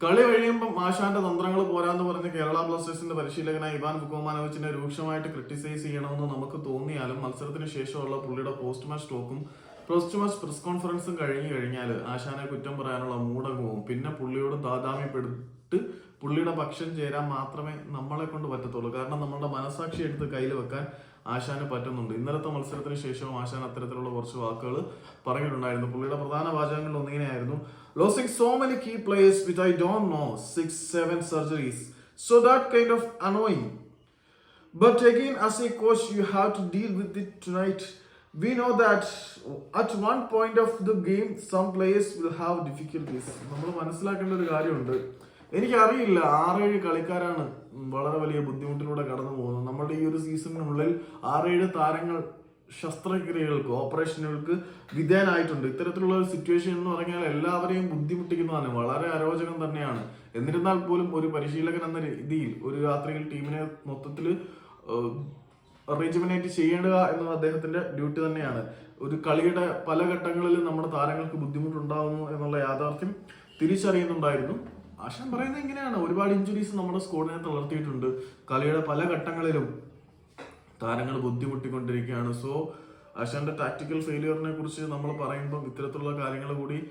കളി കഴിയുമ്പോൾ മാഷാന്റെ തന്ത്രങ്ങൾ പോരാന്ന് പറഞ്ഞ് കേരള ബ്ലാസ്റ്റേഴ്സിന്റെ പരിശീലകനായ ഇവാൻ ബുക്കോമാനോവിച്ചിനെ രൂക്ഷമായിട്ട് ക്രിട്ടിസൈസ് ചെയ്യണമെന്ന് നമുക്ക് തോന്നിയാലും മത്സരത്തിന് ശേഷമുള്ള പുള്ളിയുടെ പോസ്റ്റ് മാച്ച് ടോക്കും ടു മച്ച് പ്രസ് കോൺഫറൻസും കഴിഞ്ഞു കഴിഞ്ഞാൽ ആശാനെ കുറ്റം പറയാനുള്ള മൂടങ്ങ് പിന്നെ പുള്ളിയോട് താതാമ്യപ്പെട്ട് പുള്ളിയുടെ പക്ഷം ചേരാൻ മാത്രമേ നമ്മളെ കൊണ്ട് പറ്റത്തുള്ളൂ. കാരണം നമ്മളുടെ മനസാക്ഷി എടുത്ത് കയ്യിൽ വെക്കാൻ ആശാന് പറ്റുന്നുണ്ട്. ഇന്നലത്തെ മത്സരത്തിന് ശേഷവും ആശാൻ അത്തരത്തിലുള്ള കുറച്ച് വാക്കുകൾ പറഞ്ഞിട്ടുണ്ടായിരുന്നു. പുള്ളിയുടെ പ്രധാന വാചകങ്ങളിൽ ഒന്നിങ്ങനെയായിരുന്നു. Losing so many key players with I don't know six seven surgeries so that kind of annoying But again as a coach, you have to deal with it tonight. We know that at one point of the game, some players will have difficulties. നമ്മൾ മനസ്സിലാക്കേണ്ട ഒരു കാര്യമുണ്ട്. എനിക്കറിയില്ല ആറേഴ് കളിക്കാരാണ് വളരെ വലിയ ബുദ്ധിമുട്ടിലൂടെ കടന്നു പോകുന്നത്. നമ്മുടെ ഈ ഒരു സീസണിനുള്ളിൽ ആറേഴ് താരങ്ങൾ ശസ്ത്രക്രിയകൾക്ക് ഓപ്പറേഷനുകൾക്ക് വിധേയനായിട്ടുണ്ട്. ഇത്തരത്തിലുള്ള ഒരു സിറ്റുവേഷൻ എന്ന് പറഞ്ഞാൽ എല്ലാവരെയും ബുദ്ധിമുട്ടിക്കുന്നതാണ് വളരെ അരോചകം തന്നെയാണ്. എന്നിരുന്നാൽ പോലും ഒരു പരിശീലകൻ എന്ന രീതിയിൽ ഒരു രാത്രിയിൽ ടീമിനെ മൊത്തത്തിൽ റീജുമിനേറ്റ് ചെയ്യേണ്ടത് എന്നത് അദ്ദേഹത്തിന്റെ ഡ്യൂട്ടി തന്നെയാണ്. ഒരു കളിയുടെ പല ഘട്ടങ്ങളിലും നമ്മുടെ താരങ്ങൾക്ക് ബുദ്ധിമുട്ടുണ്ടാകുന്നു എന്നുള്ള യാഥാർത്ഥ്യം തിരിച്ചറിയുന്നുണ്ടായിരുന്നു. ആശാൻ പറയുന്നത് ഇങ്ങനെയാണ്. ഒരുപാട് ഇഞ്ചുറീസ് നമ്മുടെ സ്കോഡിനെ തളർത്തിയിട്ടുണ്ട് കളിയുടെ പല ഘട്ടങ്ങളിലും താരങ്ങൾ ബുദ്ധിമുട്ടിക്കൊണ്ടിരിക്കുകയാണ്. സോ ആശാന്റെ ടാക്ടിക്കൽ ഫെയിലിയറിനെ കുറിച്ച് നമ്മൾ പറയുമ്പോൾ ഇത്തരത്തിലുള്ള കാര്യങ്ങൾ കൂടി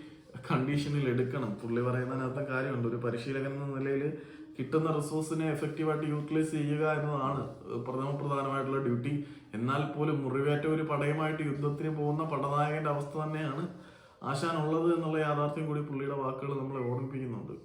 കണ്ടീഷനിൽ എടുക്കണം. പുള്ളി പറയുന്നതിനകത്ത കാര്യമുണ്ട്. ഒരു പരിശീലകൻ എന്ന നിലയിൽ കിട്ടുന്ന റിസോഴ്സിനെ എഫക്റ്റീവായിട്ട് യൂട്ടിലൈസ് ചെയ്യുക എന്നതാണ് പ്രഥമ പ്രധാനമായിട്ടുള്ള ഡ്യൂട്ടി എന്നാൽ പോലും മുറിവേറ്റ ഒരു പടയുമായിട്ട് യുദ്ധത്തിന് പോകുന്ന പടനായകന്റെ അവസ്ഥ തന്നെയാണ് ആശാനുള്ളത് എന്നുള്ള യാഥാർത്ഥ്യം കൂടി പുള്ളിയുടെ വാക്കുകൾ നമ്മളെ ഓർമ്മിപ്പിക്കുന്നുണ്ട്.